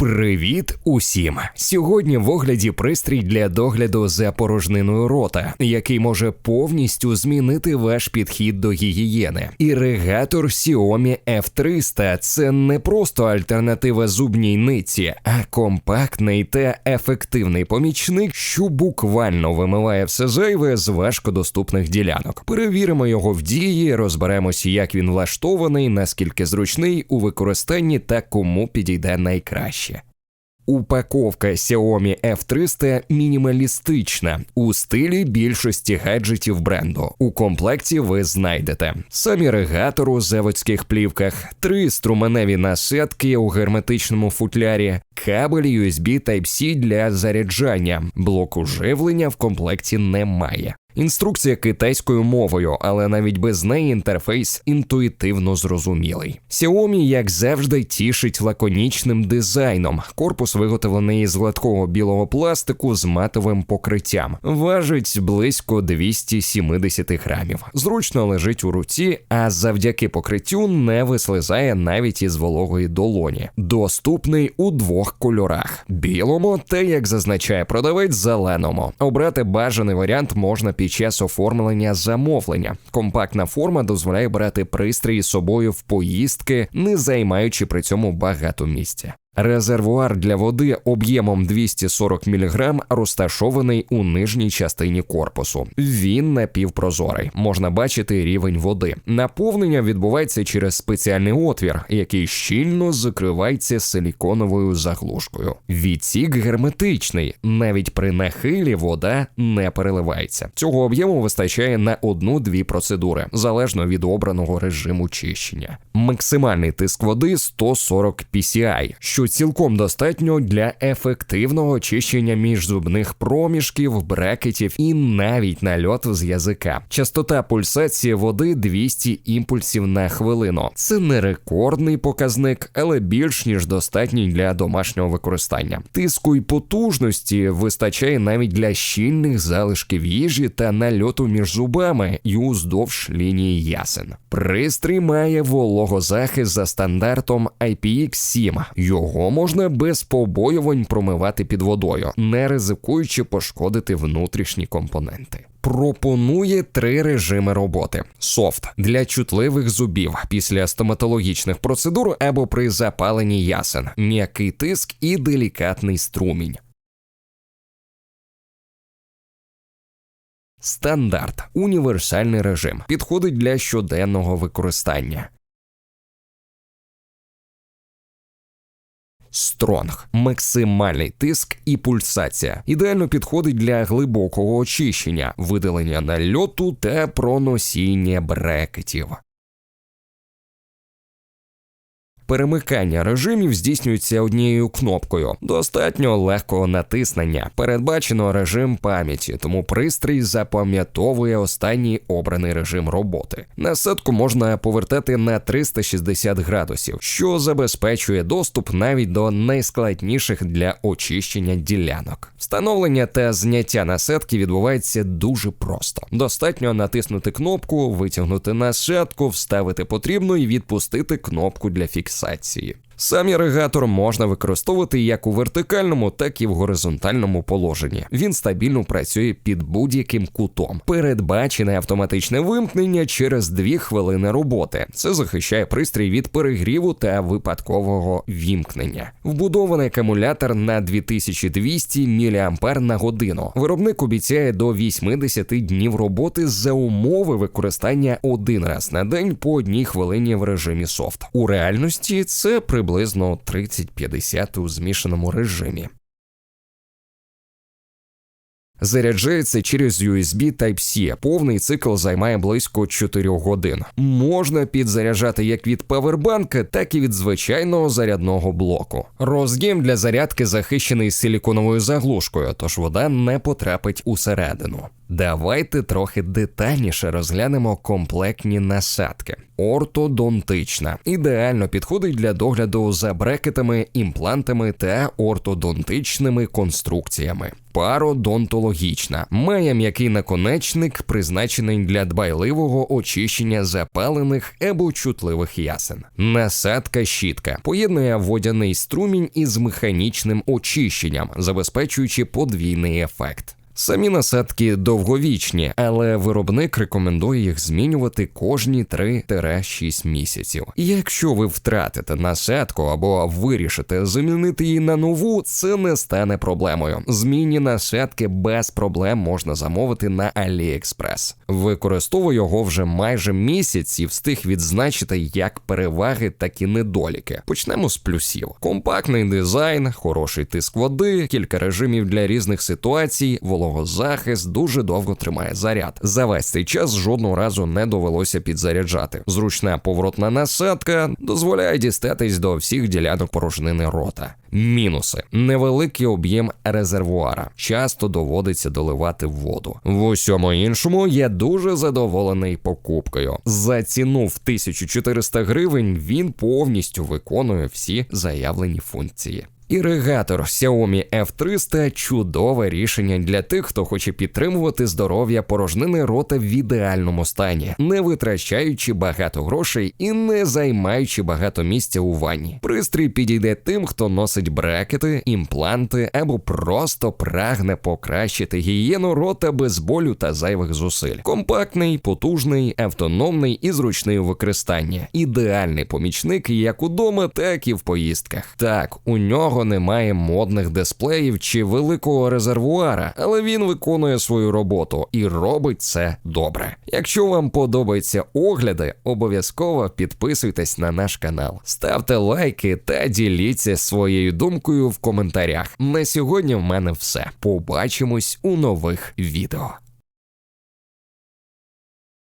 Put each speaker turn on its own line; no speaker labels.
Привіт усім! Сьогодні в огляді пристрій для догляду за порожниною рота, який може повністю змінити ваш підхід до гігієни. Іригатор Xiaomi F300 – це не просто альтернатива зубній ниці, а компактний та ефективний помічник, що буквально вимиває все зайве з важкодоступних ділянок. Перевіримо його в дії, розберемося, як він влаштований, наскільки зручний у використанні та кому підійде найкраще. Упаковка Xiaomi F300 мінімалістична у стилі більшості гаджетів бренду. У комплекті ви знайдете самі регатор у заводських плівках, три струменеві насадки у герметичному футлярі, кабель USB Type-C для заряджання. Блоку живлення в комплекті немає. Інструкція китайською мовою, але навіть без неї інтерфейс інтуїтивно зрозумілий. Xiaomi, як завжди, тішить лаконічним дизайном. Корпус виготовлений з гладкого білого пластику з матовим покриттям. Важить близько 270 грамів. Зручно лежить у руці, а завдяки покриттю не вислизає навіть із вологої долоні. Доступний у двох кольорах: білому та, як зазначає продавець, зеленому. Обрати бажаний варіант можна під час оформлення замовлення. Компактна форма дозволяє брати пристрій з собою в поїздки, не займаючи при цьому багато місця. Резервуар для води об'ємом 240 мг розташований у нижній частині корпусу. Він напівпрозорий, можна бачити рівень води. Наповнення відбувається через спеціальний отвір, який щільно закривається силіконовою заглушкою. Відсік герметичний, навіть при нахилі вода не переливається. Цього об'єму вистачає на одну-дві процедури, залежно від обраного режиму чищення. Максимальний тиск води 140 PCI, що цілком достатньо для ефективного очищення міжзубних проміжків, брекетів і навіть нальот з язика. Частота пульсації води 200 імпульсів на хвилину. Це не рекордний показник, але більш ніж достатній для домашнього використання. Тиску й потужності вистачає навіть для щільних залишків їжі та нальоту між зубами і уздовж лінії ясен. Пристрій має вологозахист за стандартом IPX7. Його його можна без побоювань промивати під водою, не ризикуючи пошкодити внутрішні компоненти. Пропонує три режими роботи: софт для чутливих зубів після стоматологічних процедур або при запаленні ясен, м'який тиск і делікатний струмінь. Стандарт універсальний режим підходить для щоденного використання. Стронг, максимальний тиск і пульсація. Ідеально підходить для глибокого очищення, видалення нальоту та проносіння брекетів. Перемикання режимів здійснюється однією кнопкою. Достатньо легкого натиснення. Передбачено режим пам'яті, тому пристрій запам'ятовує останній обраний режим роботи. Насадку можна повертати на 360 градусів, що забезпечує доступ навіть до найскладніших для очищення ділянок. Встановлення та зняття насадки відбувається дуже просто. Достатньо натиснути кнопку, витягнути насадку, вставити потрібну і відпустити кнопку для фіксації фіксації. Сам іригатор можна використовувати як у вертикальному, так і в горизонтальному положенні. Він стабільно працює під будь-яким кутом. Передбачене автоматичне вимкнення через 2 хвилини роботи. Це захищає пристрій від перегріву та випадкового вімкнення. Вбудований акумулятор на 2200 мАч на годину. Виробник обіцяє до 80 днів роботи за умови використання один раз на день по одній хвилині в режимі софт. У реальності це приблизно приблизно 30-50 у змішаному режимі. Заряджається через USB Type-C. Повний цикл займає близько 4 годин. Можна підзаряджати як від павербанка, так і від звичайного зарядного блоку. Роз'єм для зарядки захищений силіконовою заглушкою, тож вода не потрапить усередину. Давайте трохи детальніше розглянемо комплектні насадки. Ортодонтична. Ідеально підходить для догляду за брекетами, імплантами та ортодонтичними конструкціями. Пародонтологічна має м'який наконечник, призначений для дбайливого очищення запалених або чутливих ясен. Насадка щітка поєднує водяний струмінь із механічним очищенням, забезпечуючи подвійний ефект. Самі насадки довговічні, але виробник рекомендує їх змінювати кожні 3-6 місяців. Якщо ви втратите насадку або вирішите замінити її на нову, це не стане проблемою. Змінні насадки без проблем можна замовити на AliExpress. Використовую його вже майже місяць і встиг відзначити як переваги, так і недоліки. Почнемо з плюсів: компактний дизайн, хороший тиск води, кілька режимів для різних ситуацій, вологозахист дуже довго тримає заряд. За весь цей час жодного разу не довелося підзаряджати. Зручна поворотна насадка дозволяє дістатись до всіх ділянок порожнини рота. Мінуси: невеликий об'єм резервуара. Часто доводиться доливати воду. В усьому іншому я дуже задоволений покупкою. За ціну в 1400 гривень він повністю виконує всі заявлені функції. Іригатор Xiaomi F300 чудове рішення для тих, хто хоче підтримувати здоров'я порожнини рота в ідеальному стані, не витрачаючи багато грошей і не займаючи багато місця у ванні. Пристрій підійде тим, хто носить брекети, імпланти або просто прагне покращити гігієну рота без болю та зайвих зусиль. Компактний, потужний, автономний і зручний у використанні. Ідеальний помічник як удома, так і в поїздках. Так, у нього немає модних дисплеїв чи великого резервуара, але він виконує свою роботу і робить це добре. Якщо вам подобаються огляди, обов'язково підписуйтесь на наш канал, ставте лайки та діліться своєю думкою в коментарях. На сьогодні в мене все. Побачимось у нових відео.